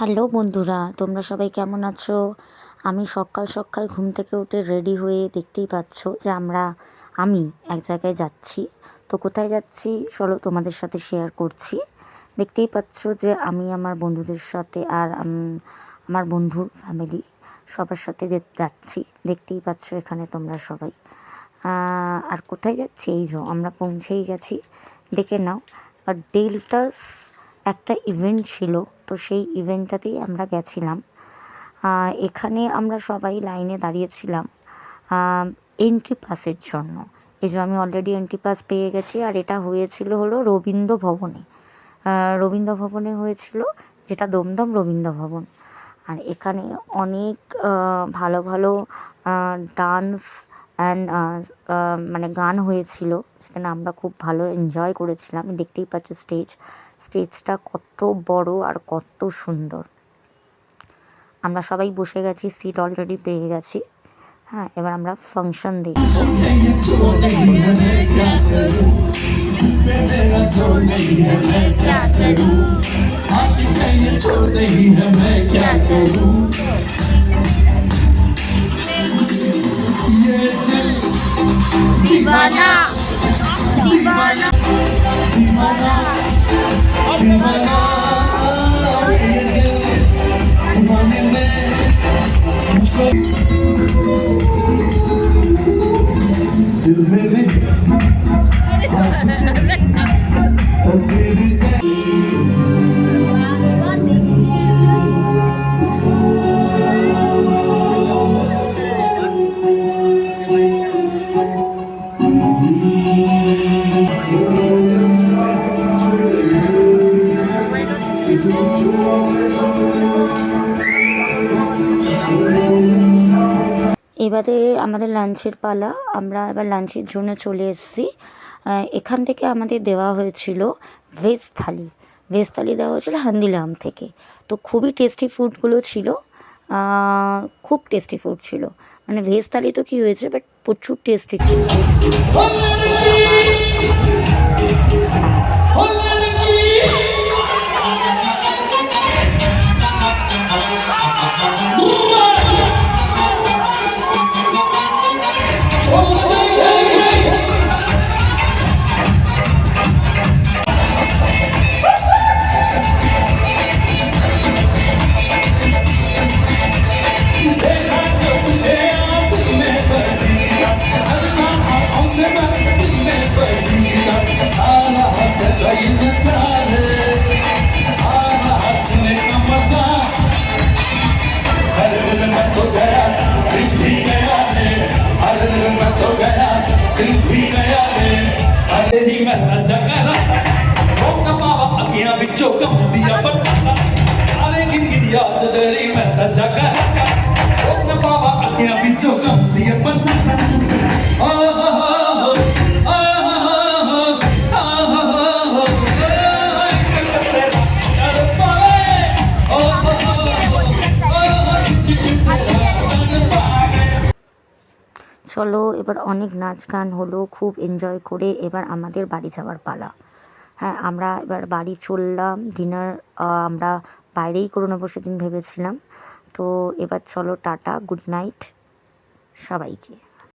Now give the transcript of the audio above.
Hello বন্ধুরা, তোমরা সবাই কেমন আছো? আমি সকাল সকাল ঘুম থেকে উঠে রেডি হয়ে দেখতেই পাচ্ছ যে আমরা, আমি এক জায়গায় যাচ্ছি। তো কোথায় যাচ্ছি চলো তোমাদের সাথে শেয়ার করছি। দেখতেই পাচ্ছ যে আমি আমার বন্ধুদের সাথে আর আমার বন্ধুর ফ্যামিলি সবার সাথে যে যাচ্ছি, দেখতেই পাচ্ছ এখানে তোমরা সবাই। আর কোথায় যাচ্ছি? এই যে আমরা পৌঁছেই গেছি। দেখে নাও, আর ডেল্টাস একটা ইভেন্ট ছিল, তো সেই ইভেন্টটাতেই আমরা গেছিলাম। এখানে আমরা সবাই লাইনে দাঁড়িয়েছিলাম এন্ট্রি পাসের জন্য। এই যে আমি অলরেডি এন্ট্রি পাস পেয়ে গেছি, আর এটা হয়েছিল হলো রবীন্দ্র ভবনে। রবীন্দ্র ভবনে হয়েছিল যেটা দমদম রবীন্দ্র ভবন। আর এখানে অনেক ভালো ভালো ডান্স অ্যান্ড মানে গান হয়েছিল যেখানে আমরা খুব ভালো এনজয় করেছিলাম দেখতেই পাচ্ছ স্টেজ স্টেজটা কত বড় আর কত সুন্দর আমরা সবাই বসে গেছি সিট অলরেডি পেয়ে গেছি হ্যাঁ এবার আমরা ফাংশন দেখব दीवाना दिल में এবারে আমাদের লাঞ্চের পালা, আমরা এবার লাঞ্চের জন্য চলে এসেছি। এখান থেকে আমাদের দেওয়া হয়েছিল ভেজ থালি। ভেজ থালি দেওয়া হয়েছিল হান্দিলাম থেকে। তো খুবই টেস্টি ফুডগুলো ছিল। খুব টেস্টি ফুড ছিল। মানে ভেজ থালি তো কী হয়েছে বাট প্রচুর টেস্টি ছিল। tasty। ਤੇਰੀ ਮਹਿਲਾ ਜਗਰਾ ਰੋਕ ਪਾਵਾ ਅੱਗਿਆਂ ਵਿੱਚੋਂ ਕੰਦੀਆਂ ਬਰਸਾਤਾਂ ਆਲੇ ਕਿੰਨੀਆਂ ਚ ਤੇਰੀ ਮਹਿਲਾ চলো, এবার অনেক নাচ গান হলো, খুব এনজয় করে এবার আমাদের বাড়ি যাওয়ার পালা। হ্যাঁ আমরা এবার বাড়ি চললাম ডিনার আমরা বাইরেই করে নেব সেদিন ভেবেছিলাম। তো এবার চলো, টাটা গুড নাইট সবাইকে।